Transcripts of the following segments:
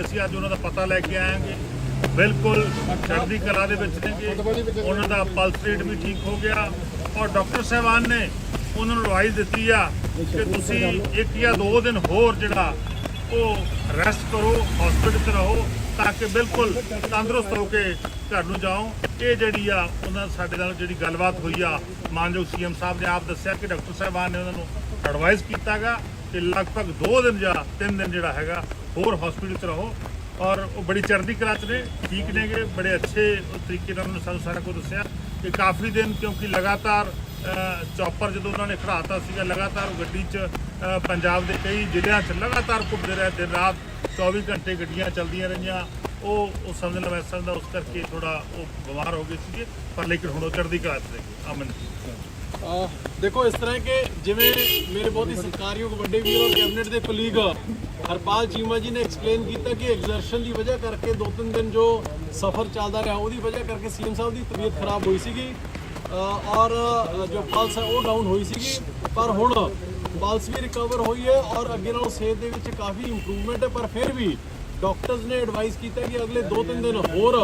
ਅਸੀਂ ਅੱਜ ਉਹਨਾਂ ਦਾ ਪਤਾ ਲੈ ਕੇ ਆਏਗੇ ਬਿਲਕੁਲ ਚੜ੍ਹਦੀ ਕਲਾ ਦੇ ਵਿੱਚ ਨੇਗੇ। ਉਹਨਾਂ ਦਾ ਪਲਸ ਰੇਟ ਵੀ ਠੀਕ ਹੋ ਗਿਆ। ਔਰ ਡਾਕਟਰ ਸਾਹਿਬਾਨ ਨੇ ਉਹਨਾਂ ਨੂੰ ਐਡਵਾਈਸ ਦਿੱਤੀ ਆ ਕਿ ਤੁਸੀਂ ਇੱਕ ਜਾਂ ਦੋ ਦਿਨ ਹੋਰ ਜਿਹੜਾ ਉਹ ਰੈਸਟ ਕਰੋ ਹਸਪੀਟਲ 'ਚ ਰਹੋ ਤਾਂ ਕਿ ਬਿਲਕੁਲ ਤੰਦਰੁਸਤ ਹੋ ਕੇ ਘਰ ਨੂੰ ਜਾਓ। ਇਹ ਜਿਹੜੀ ਆ ਉਹਨਾਂ ਸਾਡੇ ਨਾਲ ਜਿਹੜੀ ਗੱਲਬਾਤ ਹੋਈ ਆ, ਮਾਨਯੋਗ ਸੀਐਮ ਸਾਹਿਬ ਨੇ ਆਪ ਦੱਸਿਆ ਕਿ ਡਾਕਟਰ ਸਾਹਿਬਾਨ ਨੇ ਉਹਨਾਂ ਨੂੰ ਐਡਵਾਈਸ ਕੀਤਾਗਾ। ਕਿ ਲਗਭਗ 2 ਦਿਨ ਜਾਂ 3 ਦਿਨ ਜਿਹੜਾ ਹੈਗਾ ਹੋਰ ਹਸਪੀਟਲ 'ਚ ਰਹੋ ਔਰ ਉਹ ਬੜੀ ਚੜ੍ਹਦੀ ਕਲਾ 'ਚ ਨੇ, ਠੀਕ ਨੇਗੇ ਬੜੇ ਅੱਛੇ ਤਰੀਕੇ ਨਾਲ ਉਹਨਾਂ ਨੇ ਸਾਨੂੰ ਸਾਰਾ ਕੁਝ ਦੱਸਿਆ। ਕਿ ਕਾਫੀ ਦਿਨ ਕਿਉਂਕਿ ਲਗਾਤਾਰ ਚੌਪਰ ਜਦੋਂ ਉਹਨਾਂ ਨੇ ਖੜਾਤਾ ਸੀਗਾ, ਲਗਾਤਾਰ ਉਹ ਗੱਡੀ 'ਚ ਪੰਜਾਬ ਦੇ ਕਈ ਜ਼ਿਲ੍ਹਿਆਂ 'ਚ ਲਗਾਤਾਰ ਘੁੰਮਦੇ ਰਹੇ, ਦਿਨ ਰਾਤ 24 ਘੰਟੇ ਗੱਡੀਆਂ ਚੱਲਦੀਆਂ ਰਹੀਆਂ। ਉਹ ਉਹ ਸਮਝ ਲਵਾਂ ਇਸ ਦਾ ਉਸ ਕਰਕੇ ਥੋੜਾ ਉਹ ਬਿਮਾਰ ਹੋ ਗਏ ਸੀਗੇ, ਪਰ ਲੇਕਿਨ ਹੁਣ ਉਹ ਚੜ੍ਹਦੀ ਕਲਾ 'ਚ ਨੇ ਅਮਨ ਦੇਖੋ, ਇਸ ਤਰ੍ਹਾਂ ਕਿ ਜਿਵੇਂ ਮੇਰੇ ਬਹੁਤ ਹੀ ਸਤਿਕਾਰਯੋਗ ਵੱਡੇ ਵੀਰ ਔਰ ਕੈਬਨਿਟ ਦੇ ਕਲੀਗ ਹਰਪਾਲ ਚੀਮਾ ਜੀ ਨੇ ਐਕਸਪਲੇਨ ਕੀਤਾ ਕਿ ਐਗਜ਼ਰਸ਼ਨ ਦੀ ਵਜ੍ਹਾ ਕਰਕੇ ਦੋ ਤਿੰਨ ਦਿਨ ਜੋ ਸਫ਼ਰ ਚੱਲਦਾ ਰਿਹਾ, ਉਹਦੀ ਵਜ੍ਹਾ ਕਰਕੇ ਸੀਐਮ ਸਾਹਿਬ ਦੀ ਤਬੀਅਤ ਖਰਾਬ ਹੋਈ ਸੀਗੀ ਔਰ ਜੋ ਪਲਸ ਹੈ ਉਹ ਡਾਊਨ ਹੋਈ ਸੀਗੀ, ਪਰ ਹੁਣ ਪਲਸ ਵੀ ਰਿਕਵਰ ਹੋਈ ਹੈ ਔਰ ਅੱਗੇ ਨਾਲੋਂ ਸਿਹਤ ਦੇ ਵਿੱਚ ਕਾਫੀ ਇੰਪਰੂਵਮੈਂਟ ਹੈ, ਪਰ ਫਿਰ ਵੀ ਡਾਕਟਰਸ ਨੇ ਐਡਵਾਈਸ ਕੀਤਾ ਕਿ ਅਗਲੇ 2-3 ਦਿਨ ਹੋਰ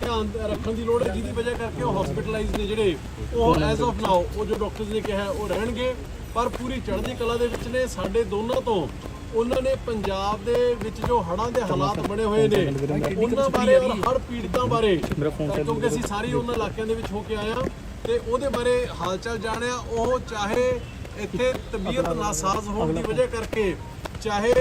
ਧਿਆਨ ਰੱਖਣ ਦੀ ਲੋੜ ਹੈ ਜਿਹਦੀ ਵਜ੍ਹਾ ਕਰਕੇ ਉਹ ਹਸਪੀਟਲਾਈਜ਼ ਨੇ ਜਿਹੜੇ। ਉਹ ਐਜ਼ ਆਫ ਨਾਓ ਉਹ ਜੋ ਡਾਕਟਰਸ ਨੇ ਕਿਹਾ ਉਹ ਰਹਿਣਗੇ। ਪਰ ਪੂਰੀ ਚੜ੍ਹਦੀ ਕਲਾ ਦੇ ਵਿੱਚ ਨੇ ਸਾਡੇ ਦੋਨਾਂ ਤੋਂ। ਉਹਨਾਂ ਨੇ ਪੰਜਾਬ ਦੇ ਵਿੱਚ ਜੋ ਹੜ੍ਹਾਂ ਦੇ ਹਾਲਾਤ ਬਣੇ ਹੋਏ ਨੇ ਉਹਨਾਂ ਬਾਰੇ ਔਰ ਹੜ੍ਹ ਪੀੜਤਾਂ ਬਾਰੇ ਕਿਉਂਕਿ ਅਸੀਂ ਸਾਰੇ ਉਹਨਾਂ ਇਲਾਕਿਆਂ ਦੇ ਵਿੱਚ ਹੋ ਕੇ ਹਾਂ ਤੇ ਉਹਦੇ ਬਾਰੇ ਹਾਲਚਾਲ ਜਾਣਿਆ। ਉਹ ਚਾਹੇ ਇੱਥੇ ਤਬੀਅਤ ਨਾਸਾਜ਼ ਹੋਣ ਦੀ ਵਜ੍ਹਾ ਕਰਕੇ ਚਾਹੇ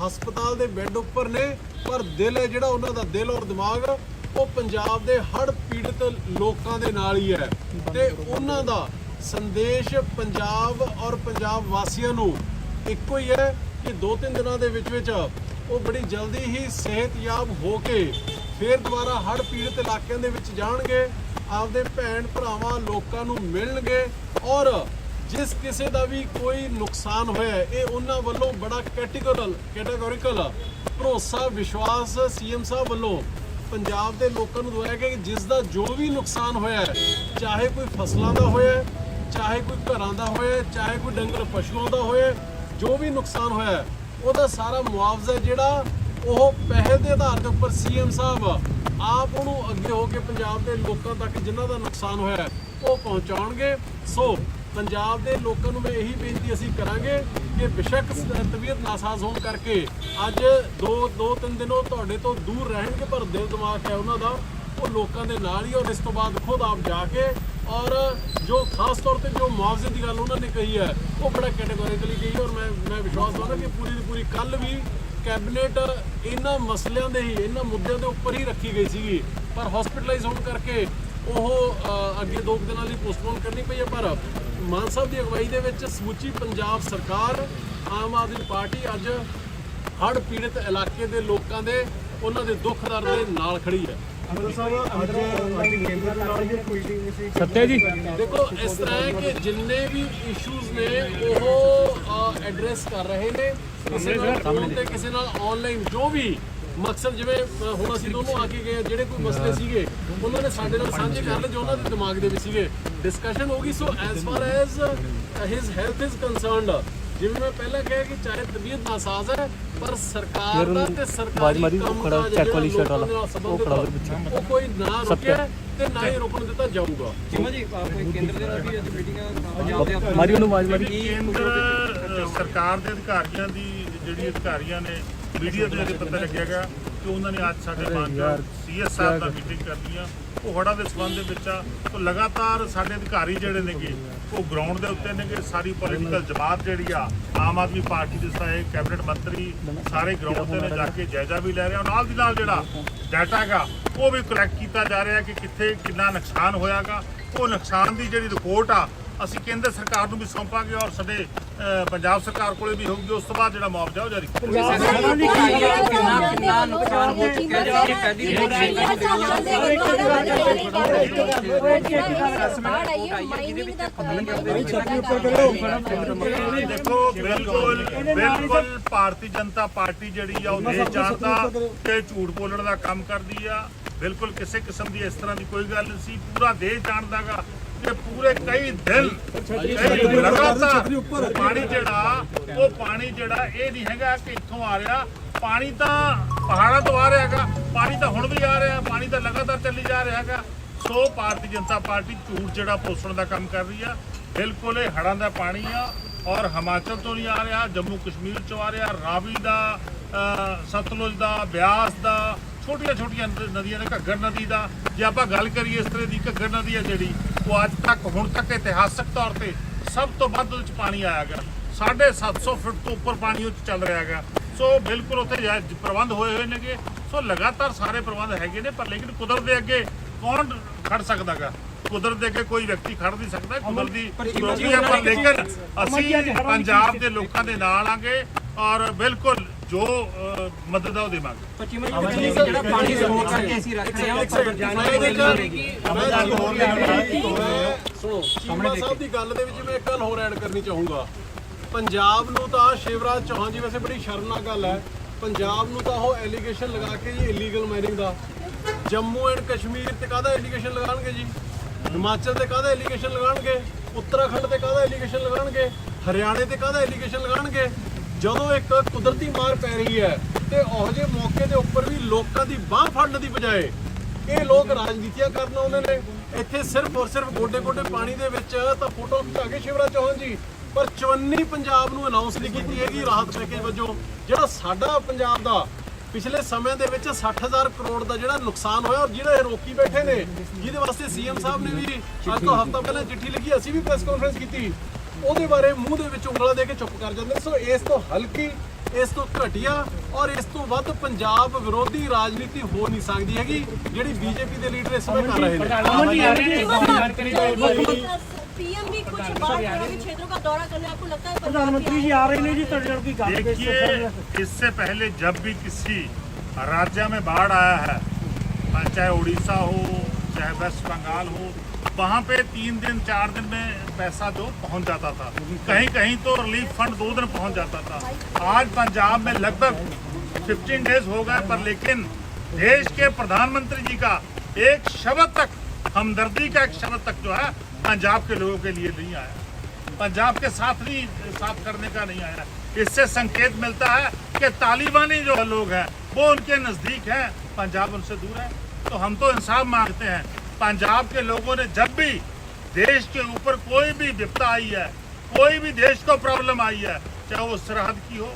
ਹਸਪਤਾਲ ਦੇ ਬੈੱਡ ਉੱਪਰ ਨੇ, ਪਰ ਦਿਲ ਹੈ ਜਿਹੜਾ ਉਹਨਾਂ ਦਾ ਦਿਲ ਔਰ ਦਿਮਾਗ, ਉਹ ਪੰਜਾਬ ਦੇ ਹੜ੍ਹ ਪੀੜਤ ਲੋਕਾਂ ਦੇ ਨਾਲ ਹੀ ਹੈ। ਤੇ ਉਹਨਾਂ ਦਾ ਸੰਦੇਸ਼ ਪੰਜਾਬ ਔਰ ਪੰਜਾਬ ਵਾਸੀਆਂ ਨੂੰ ਇੱਕੋ ਹੀ ਹੈ ਕਿ ਦੋ ਤਿੰਨ ਦਿਨਾਂ ਦੇ ਵਿੱਚ ਵਿੱਚ ਉਹ ਬੜੀ ਜਲਦੀ ਹੀ ਸਿਹਤਯਾਬ ਹੋ ਕੇ ਫਿਰ ਦੁਬਾਰਾ ਹੜ੍ਹ ਪੀੜਤ ਇਲਾਕਿਆਂ ਦੇ ਵਿੱਚ ਜਾਣਗੇ, ਆਪਦੇ ਭੈਣ ਭਰਾਵਾਂ, ਲੋਕਾਂ ਨੂੰ ਮਿਲਣਗੇ ਔਰ ਜਿਸ ਕਿਸੇ ਦਾ ਵੀ ਕੋਈ ਨੁਕਸਾਨ ਹੋਇਆ ਇਹ ਉਹਨਾਂ ਵੱਲੋਂ ਬੜਾ ਕੈਟੇਗੋਰਲ ਕੈਟਾਗੋਰੀਕਲ ਭਰੋਸਾ, ਵਿਸ਼ਵਾਸ ਸੀਐਮ ਸਾਹਿਬ ਵੱਲੋਂ ਪੰਜਾਬ ਦੇ ਲੋਕਾਂ ਨੂੰ ਦਵਾਇਆ ਗਿਆ ਕਿ ਜਿਸ ਦਾ ਜੋ ਵੀ ਨੁਕਸਾਨ ਹੋਇਆ ਚਾਹੇ ਕੋਈ ਫਸਲਾਂ ਦਾ ਹੋਇਆ ਚਾਹੇ ਕੋਈ ਘਰਾਂ ਦਾ ਹੋਇਆ ਚਾਹੇ ਕੋਈ ਡੰਗਰ ਪਸ਼ੂਆਂ ਦਾ ਹੋਇਆ ਜੋ ਵੀ ਨੁਕਸਾਨ ਹੋਇਆ ਉਹਦਾ ਸਾਰਾ ਮੁਆਵਜ਼ਾ ਜਿਹੜਾ ਉਹ ਪਹਿਲ ਦੇ ਆਧਾਰ ਦੇ ਉੱਪਰ ਸੀਐਮ ਸਾਹਿਬ ਆਪ ਉਹਨੂੰ ਅੱਗੇ ਹੋ ਕੇ ਪੰਜਾਬ ਦੇ ਲੋਕਾਂ ਤੱਕ ਜਿਨ੍ਹਾਂ ਦਾ ਨੁਕਸਾਨ ਹੋਇਆ ਉਹ ਪਹੁੰਚਾਉਣਗੇ। ਸੋ ਪੰਜਾਬ ਦੇ ਲੋਕਾਂ ਨੂੰ ਮੈਂ ਇਹੀ ਬੇਨਤੀ ਅਸੀਂ ਕਰਾਂਗੇ ਕਿ ਬਿਸ਼ੱਕ ਤਬੀਅਤ ਨਾਸਾਜ਼ ਹੋਣ ਕਰਕੇ ਅੱਜ ਦੋ ਦੋ, ਤਿੰਨ ਦਿਨ ਉਹ ਤੁਹਾਡੇ ਤੋਂ ਦੂਰ ਰਹਿਣਗੇ, ਪਰ ਦਿਲ ਦਿਮਾਗ ਹੈ ਉਹਨਾਂ ਦਾ, ਉਹ ਲੋਕਾਂ ਦੇ ਨਾਲ ਹੀ ਔਰ ਇਸ ਤੋਂ ਬਾਅਦ ਖੁਦ ਆਪ ਜਾ ਕੇ ਔਰ ਜੋ ਖਾਸ ਤੌਰ ਤੇ ਜੋ ਮੁਆਵਜ਼ੇ ਦੀ ਗੱਲ ਉਹਨਾਂ ਨੇ ਕਹੀ ਹੈ, ਉਹ ਬੜਾ ਕੈਟਾਗੋਰੀਕਲੀ ਕਹੀ ਔਰ ਮੈਂ ਮੈਂ ਵਿਸ਼ਵਾਸ ਦਵਾਂਗਾ ਕਿ ਪੂਰੀ ਦੀ ਪੂਰੀ ਕੱਲ ਵੀ ਕੈਬਨਿਟ ਇਹਨਾਂ ਮਸਲਿਆਂ ਦੇ ਹੀ, ਇਹਨਾਂ ਮੁੱਦਿਆਂ ਦੇ ਉੱਪਰ ਹੀ ਰੱਖੀ ਗਈ ਸੀਗੀ, ਪਰ ਹਸਪੀਟਲਾਈਜ਼ ਹੋਣ ਕਰਕੇ ਉਹ ਅੱਗੇ ਦੋ ਕੁ ਦਿਨਾਂ ਲਈ ਪੋਸਟਪੋਨ ਕਰਨੀ ਪਈ ਹੈ, ਪਰ ਮਾਨ ਸਾਹਿਬ ਦੀ ਅਗਵਾਈ ਦੇ ਵਿੱਚ ਸਮੁੱਚੀ ਪੰਜਾਬ ਸਰਕਾਰ ਆਮ ਆਦਮੀ ਪਾਰਟੀ ਅੱਜ ਹੜ੍ਹ ਪੀੜਤ ਇਲਾਕੇ ਦੇ ਲੋਕਾਂ ਦੇ ਉਹਨਾਂ ਦੇ ਦੁੱਖ ਦਰਦ ਦੇ ਨਾਲ ਖੜੀ ਹੈ। ਸੱਤਿਆ ਜੀ? ਦੇਖੋ ਇਸ ਤਰ੍ਹਾਂ ਹੈ ਕਿ ਜਿੰਨੇ ਵੀ ਇਸ਼ੂਜ਼ ਨੇ ਉਹ ਐਡਰੈਸ ਕਰ ਰਹੇ ਨੇ। ਕਿਸੇ ਨਾਲ ਫੋਨ ਤੇ ਕਿਸੇ ਨਾਲ ਆਨਲਾਈਨ ਜੋ ਵੀ ਮਕਸਦ ਜਿਵੇਂ ਹੁਣ ਅਸੀਂ ਦੋਨੋਂ ਆ ਕੇ ਗਏ ਜਿਹੜੇ ਕੋਈ ਮਸਲੇ ਸੀਗੇ ਉਹਨਾਂ ਨੇ ਸਾਡੇ ਨਾਲ ਸਾਂਝੇ ਕਰ ਲਏ ਜੋ ਉਹਨਾਂ ਦੇ ਦਿਮਾਗ ਦੇ ਵਿੱਚ ਸੀਗੇ। ਡਿਸਕਸ਼ਨ ਹੋ ਗਈ। So as far as his health is concerned ਜਿਵੇਂ ਮੈਂ ਪਹਿਲਾਂ ਕਿਹਾ ਕਿ ਚਾਹੇ ਤਬੀਅਤ ਨਾਸਾਜ਼ ਹੈ ਪਰ ਸਰਕਾਰ ਦਾ ਤੇ ਸਰਕਾਰੀ ਕੰਮ ਵਾਲੀ ਦੇ ਵਾਲਾ, ਉਹ ਖੜਾ ਉਹਦੇ ਪਿੱਛੇ। ਉਹ ਕੋਈ ਨਾ ਰੁਕਿਆ ਤੇ ਨਾ ਹੀ ਰੁਕਣ ਦਿੱਤਾ ਜਾਊਗਾ। ਚੀਮਾ ਜੀ ਕੋਈ ਕੇਂਦਰ ਦੇ ਨਾਲ ਵੀ ਅੱਜ ਮੀਟਿੰਗਾਂ ਦੇ ਮਾਰੀ ਉਹਨੂੰ ਆਵਾਜ਼ ਮਾਰੀ। ਸਰਕਾਰ ਦੇ ਅਧਿਕਾਰੀਆਂ ਦੀ ਜਿਹੜੀ ਅਧਿਕਾਰੀਆਂ ਨੇ ਮੀਡੀਆ ਤੋਂ ਇਹ ਪਤਾ ਲੱਗਿਆਗਾ ਕਿ ਉਹਨਾਂ ਨੇ ਅੱਜ ਸਾਡੇ ਮਾਨਯੋਗ ਸੀਐਸ ਸਾਹਿਬ ਨਾਲ ਮੀਟਿੰਗ ਕਰਨੀ ਆ। ਉਹ ਹੜ੍ਹਾਂ ਦੇ ਸੰਬੰਧ ਦੇ ਵਿੱਚ ਆ। ਉਹ ਲਗਾਤਾਰ ਸਾਡੇ ਅਧਿਕਾਰੀ ਜਿਹੜੇ ਨੇਗੇ ਉਹ ਗਰਾਊਂਡ ਦੇ ਉੱਤੇ ਨੇਗੇ। ਸਾਰੀ ਪੋਲੀਟੀਕਲ ਜਮਾਤ ਜਿਹੜੀ ਆ ਆਮ ਆਦਮੀ ਪਾਰਟੀ ਦੇ ਸਾਰੇ ਕੈਬਨਿਟ ਮੰਤਰੀ ਸਾਰੇ ਗਰਾਊਂਡ ਤੇ ਨੇ ਜਾ ਕੇ ਜਾਇਜ਼ਾ ਵੀ ਲੈ ਰਹੇ ਆ। ਨਾਲ ਦੀ ਨਾਲ ਜਿਹੜਾ ਡਾਟਾ ਹੈਗਾ ਉਹ ਵੀ ਕਲੈਕਟ ਕੀਤਾ ਜਾ ਰਿਹਾ ਕਿ ਕਿੱਥੇ ਕਿੰਨਾ ਨੁਕਸਾਨ ਹੋਇਆਗਾ। ਉਹ ਨੁਕਸਾਨ ਦੀ ਜਿਹੜੀ ਰਿਪੋਰਟ ਆ ਅਸੀਂ ਕੇਂਦਰ ਸਰਕਾਰ ਨੂੰ ਵੀ ਸੌਂਪਾਂਗੇ ਔਰ ਸਾਡੇ ਪੰਜਾਬ ਸਰਕਾਰ ਕੋਲੇ ਵੀ ਹੋਊਗੀ ਉਸ ਤੋਂ ਬਾਅਦ ਜਿਹੜਾ ਮੁਆਵਜ਼ਾ ਉਹ ਜਾਰੀ ਦੇਖੋ ਬਿਲਕੁਲ ਬਿਲਕੁਲ ਭਾਰਤੀ ਜਨਤਾ ਪਾਰਟੀ ਜਿਹੜੀ ਆ ਉਹ ਨਹੀਂ ਜਾਣਦਾ ਕਿ ਝੂਠ ਬੋਲਣ ਦਾ ਕੰਮ ਕਰਦੀ ਆ। ਬਿਲਕੁਲ ਕਿਸੇ ਕਿਸਮ ਦੀ ਇਸ ਤਰ੍ਹਾਂ ਦੀ ਕੋਈ ਗੱਲ ਨਹੀਂ ਸੀ। ਪੂਰਾ ਦੇਸ਼ ਜਾਣਦਾਗਾ। ਕਿ ਪੂਰੇ ਕਈ ਦਿਨ ਕਈ ਲਗਾਤਾਰ ਪਾਣੀ ਜਿਹੜਾ ਉਹ ਪਾਣੀ ਜਿਹੜਾ ਇਹ ਨਹੀਂ ਹੈਗਾ ਕਿ ਇੱਥੋਂ ਆ ਰਿਹਾ। ਪਾਣੀ ਤਾਂ ਪਹਾੜਾਂ ਤੋਂ ਆ ਰਿਹਾ ਹੈਗਾ ਪਾਣੀ ਤਾਂ ਹੁਣ ਵੀ ਆ ਰਿਹਾ ਪਾਣੀ ਤਾਂ ਲਗਾਤਾਰ ਚੱਲੀ ਜਾ ਰਿਹਾ ਹੈਗਾ। ਸੋ ਭਾਰਤੀ ਜਨਤਾ ਪਾਰਟੀ ਝੂਠ ਜਿਹੜਾ ਪੋਸਣ ਦਾ ਕੰਮ ਕਰ ਰਹੀ ਆ। ਬਿਲਕੁਲ ਇਹ ਹੜ੍ਹਾਂ ਦਾ ਪਾਣੀ ਆ ਔਰ ਹਿਮਾਚਲ ਤੋਂ ਨਹੀਂ ਆ ਰਿਹਾ ਜੰਮੂ ਕਸ਼ਮੀਰ ਚੋਂ ਆ ਰਿਹਾ ਰਾਵੀ ਦਾ ਸਤਲੁਜ ਦਾ ਬਿਆਸ ਦਾ ਛੋਟੀਆਂ ਛੋਟੀਆਂ ਨਦੀਆਂ ਨੇ ਘੱਗਰ ਨਦੀ ਦਾ। ਜੇ ਆਪਾਂ ਗੱਲ ਕਰੀਏ ਇਸ ਤਰ੍ਹਾਂ ਦੀ ਘੱਗਰ ਨਦੀ ਆ ਜਿਹੜੀ ਉਹ ਅੱਜ ਤੱਕ ਹੁਣ ਤੱਕ ਇਤਿਹਾਸਕ ਤੌਰ ਤੇ ਸਭ ਤੋਂ ਵੱਧ ਉਹਦੇ ਚ ਪਾਣੀ ਆਇਆ ਗਿਆ 750 ਫੁੱਟ ਤੋਂ ਉੱਪਰ ਪਾਣੀ ਉਹ ਚੱਲ ਰਿਹਾ ਹੈਗਾ। ਸੋ ਬਿਲਕੁਲ ਉੱਥੇ ਪ੍ਰਬੰਧ ਹੋਏ ਹੋਏ ਨੇਗੇ। ਸੋ ਲਗਾਤਾਰ ਸਾਰੇ ਪ੍ਰਬੰਧ ਹੈਗੇ ਨੇ ਪਰ ਲੇਕਿਨ ਕੁਦਰਤ ਦੇ ਅੱਗੇ ਕੌਣ ਖੜ ਸਕਦਾਗਾ ਕੁਦਰਤ ਦੇ ਅੱਗੇ ਕੋਈ ਵਿਅਕਤੀ ਖੜ ਨਹੀਂ ਸਕਦਾ। ਕੁਦਰਤ ਦੀ ਹੈ ਪਰ ਲੇਕਿਨ ਅਸੀਂ ਪੰਜਾਬ ਦੇ ਲੋਕਾਂ ਦੇ ਨਾਲ ਆਂਗੇ ਔਰ ਬਿਲਕੁਲ ਜੋ ਮਦਦ ਆ ਉਹ ਦੇਵਾਂਗੇ। ਪੱਚੀਵਾਂ ਜੀ ਜਿਹੜਾ ਪਾਣੀ ਸਟੋਰ ਕਰਕੇ ਅਸੀਂ ਰੱਖ ਰਹੇ ਹਾਂ ਉਹ ਖਬਰ ਜਾਣੀ ਸੁਣੋ ਚੀਮਾ ਸਾਹਿਬ ਦੀ ਗੱਲ ਦੇ ਵਿੱਚ ਮੈਂ ਇੱਕ ਗੱਲ ਹੋਰ ਐਡ ਕਰਨੀ ਚਾਹੂੰਗਾ। ਪੰਜਾਬ ਨੂੰ ਤਾਂ ਸ਼ਿਵਰਾਜ ਚੌਹਾਨ ਜੀ ਵੈਸੇ ਬੜੀ ਸ਼ਰਮਨਾਕ ਗੱਲ ਹੈ। ਪੰਜਾਬ ਨੂੰ ਤਾਂ ਉਹ ਐਲੀਗੇਸ਼ਨ ਲਗਾ ਕੇ ਜੀ ਇਲੀਗਲ ਮਾਈਨਿੰਗ ਦਾ। ਜੰਮੂ ਐਂਡ ਕਸ਼ਮੀਰ ਤੇ ਕਾਹਦਾ ਐਲੀਗੇਸ਼ਨ ਲਗਾਣਗੇ ਜੀ? ਹਿਮਾਚਲ ਤੇ ਕਾਹਦਾ ਐਲੀਗੇਸ਼ਨ ਲਗਾਣਗੇ ਉੱਤਰਾਖੰਡ ਤੇ ਕਾਹਦਾ ਐਲੀਗੇਸ਼ਨ ਲਗਾਣਗੇ ਹਰਿਆਣੇ ਤੇ ਕਾਹਦਾ ਐਲੀਗੇਸ਼ਨ ਲਗਾਣਗੇ ਜਦੋਂ ਇੱਕ ਕੁਦਰਤੀ ਮਾਰ ਪੈ ਰਹੀ ਹੈ ਤੇ ਉਹ ਜਿਹੇ ਮੌਕੇ ਦੇ ਉੱਪਰ ਵੀ ਲੋਕਾਂ ਦੀ ਬਾਹ ਫੜਨ ਦੀ ਬਜਾਏ ਇਹ ਲੋਕ ਰਾਜਨੀਤੀਆਂ ਕਰਨ ਆਉਂਦੇ ਨੇ। ਇੱਥੇ ਸਿਰਫ ਔਰ ਸਿਰਫ ਗੋਡੇ ਗੋਡੇ ਪਾਣੀ ਦੇ ਵਿੱਚ ਤਾਂ ਫੋਟੋ ਖਿਚਾ ਕੇ ਸ਼ਿਵਰਾਜ ਚੌਹਾਨ ਜੀ। ਪਰ 54 ਪੰਜਾਬ ਨੂੰ ਅਨਾਉਂਸ ਨਹੀਂ ਕੀਤੀ ਹੈਗੀ ਰਾਹਤ ਪੈਕੇਜ ਵਜੋਂ। ਜਿਹੜਾ ਸਾਡਾ ਪੰਜਾਬ ਦਾ ਪਿਛਲੇ ਸਮੇਂ ਦੇ ਵਿੱਚ 60000 ਕਰੋੜ ਦਾ ਜਿਹੜਾ ਨੁਕਸਾਨ ਹੋਇਆ ਔਰ ਜਿਹੜਾ ਇਹ ਰੋਕੀ ਬੈਠੇ ਨੇ, ਜਿਹਦੇ ਵਾਸਤੇ ਸੀਐਮ ਸਾਹਿਬ ਨੇ ਵੀ ਅੱਜ ਤੋਂ ਹਫ਼ਤਾ ਪਹਿਲਾਂ ਚਿੱਠੀ ਲਿਖੀ, ਅਸੀਂ ਵੀ ਪ੍ਰੈਸ ਕਾਨਫਰੰਸ ਕੀਤੀ। ਉਹਦੇ ਬਾਰੇ ਮੂੰਹ ਦੇ ਵਿੱਚ ਉਂਗਲਾਂ ਦੇ ਕੇ ਚੁੱਪ ਕਰ ਜਾਂਦੇ ਨੇ। ਸੋ ਇਸ ਤੋਂ ਹਲਕੀ ਇਸ ਤੋਂ ਘਟੀਆ ਔਰ ਇਸ ਤੋਂ ਵੱਧ ਪੰਜਾਬ ਵਿਰੋਧੀ ਰਾਜਨੀਤੀ ਹੋ ਨਹੀਂ ਸਕਦੀ ਹੈਗੀ ਜਿਹੜੀ ਬੀਜੇਪੀ ਦੇ ਲੀਡਰ ਇਸ ਸਮੇਂ ਕਰ ਰਹੇ ਨੇ प्रधानमंत्री आ रहे हैं जानकारी पीएम भी कुछ बाढ़ प्रभावित क्षेत्रों का दौरा करने आपको लगता है प्रधानमंत्री जी आ रहे हैं जी तड़जड़ की गाड़ी पे देखिए इससे पहले जब भी किसी राज्य में बाढ़ आया है चाहे उड़ीसा हो चाहे वेस्ट बंगाल हो वहाँ पे तीन दिन, चार दिन में पैसा जो पहुँच जाता था। कहीं कहीं तो रिलीफ फंड दो दिन पहुँच जाता था। आज पंजाब में लगभग 15 डेज़ हो गए, पर लेकिन देश के प्रधानमंत्री जी का एक शब्द तक, हमदर्दी का एक शब्द तक जो है, पंजाब के लोगों के लिए नहीं आया। पंजाब के साथ नहीं साथ करने का नहीं आया। इससे संकेत मिलता है कि तालिबानी जो लोग हैं, वो उनके नज़दीक हैं। पंजाब उनसे दूर है। तो हम तो इंसाफ मांगते हैं। पंजाब के लोगों ने जब भी देश के ऊपर कोई भी विपदा आई है कोई भी देश को प्रॉब्लम आई है चाहे वो सरहद की हो